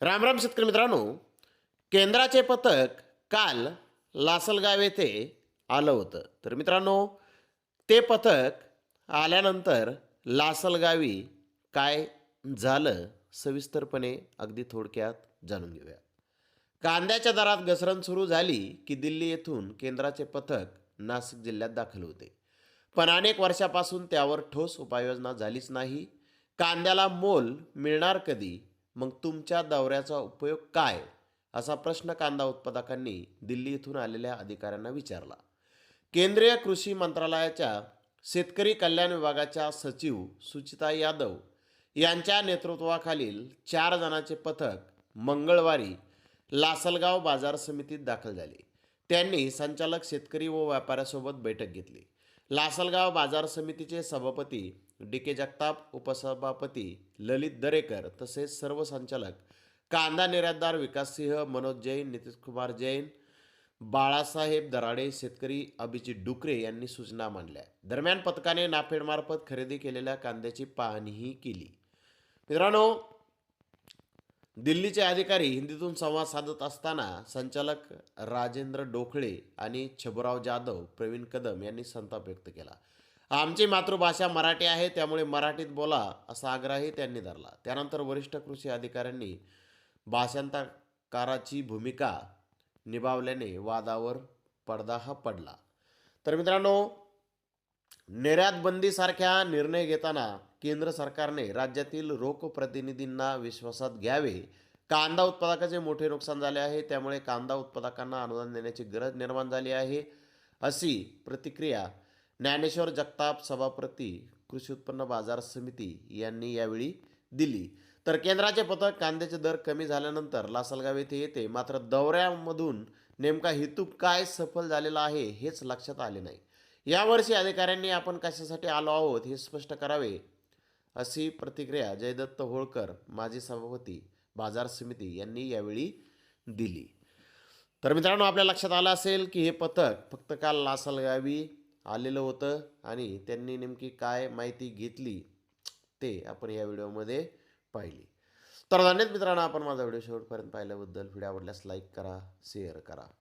रामराम शेतकरी मित्रांनो. केंद्राचे पथक काल लासलगाव येथे आलं होतं. तर मित्रांनो ते पथक आल्यानंतर लासलगावी काय झालं सविस्तरपणे अगदी थोडक्यात जाणून घेऊया. कांद्याच्या दरात घसरण सुरू झाली की दिल्ली येथून केंद्राचे पथक नाशिक जिल्ह्यात दाखल होते. पण अनेक वर्षापासून त्यावर ठोस उपाययोजना झालीच नाही. कांद्याला मोल मिळणार कधी? मग तुमच्या दौऱ्याचा उपयोग काय? असा प्रश्न कांदा उत्पादकांनी दिल्ली इथून आलेल्या अधिकाऱ्यांना विचारला. केंद्रीय कृषी मंत्रालयाच्या शेतकरी कल्याण विभागाच्या सचिव सुचिता यादव यांच्या नेतृत्वाखालील चार जणांचे पथक मंगळवारी लासलगाव बाजार समितीत दाखल झाले. त्यांनी संचालक शेतकरी व व्यापाऱ्यासोबत बैठक घेतली. लासलगाव बाजार समितीचे सभापती डी के जगताप उपसभापती ललित दरेकर तसेच सर्व संचालक कांदा निर्यातदार विकाससिंह मनोज जैन नितीशकुमार जैन बाळासाहेब दराडे शेतकरी अभिजित डुकरे यांनी सूचना मांडल्या. दरम्यान पथकाने नाफेडमार्फत खरेदी केलेल्या कांद्याची पाहणीही केली. मित्रांनो दिल्लीचे अधिकारी हिंदीतून संवाद साधत असताना संचालक राजेंद्र डोखळे आणि छबुराव जाधव प्रवीण कदम यांनी संताप व्यक्त केला. आमची मातृभाषा मराठी आहे त्यामुळे मराठीत बोला असा आग्रहही त्यांनी धरला. त्यानंतर वरिष्ठ कृषी अधिकाऱ्यांनी भाषांतरकाराची भूमिका निभावल्याने वादावर पडदा हा पडला. तर मित्रांनो निर्यात बंदीसारख्या निर्णय घेताना केंद्र सरकारने राज्यातील रोख प्रतिनिधींना विश्वासात घ्यावे. कांदा उत्पादकाचे मोठे नुकसान झाले आहे. त्यामुळे कांदा उत्पादकांना अनुदान देण्याची गरज निर्माण झाली आहे. अशी प्रतिक्रिया ज्ञानेश्वर जगताप सभापती कृषी उत्पन्न बाजार समिती यांनी यावेळी दिली. तर केंद्राचे पथक कांद्याचे दर कमी झाल्यानंतर लासलगाव येथे येते. मात्र दौऱ्यामधून नेमका हेतू काय सफल झालेला आहे हेच लक्षात आले नाही. यावर्षी अधिकाऱ्यांनी आपण कशासाठी आलो आहोत हे स्पष्ट करावे अशी प्रतिक्रिया जयदत्त होळकर माजी सभापती बाजार समिती यांनी यावेळी दिली. तर मित्रांनो आपल्या लक्षात आलं असेल की हे पथक फक्त काल लासलगावी आलेलं होतं आणि त्यांनी नेमकी काय माहिती घेतली ते आपण या व्हिडिओमध्ये पाहिली. तर धन्यवाद मित्रांनो आपण माझा व्हिडिओ शेवटपर्यंत पाहिल्याबद्दल. व्हिडिओ आवडल्यास लाईक करा शेअर करा.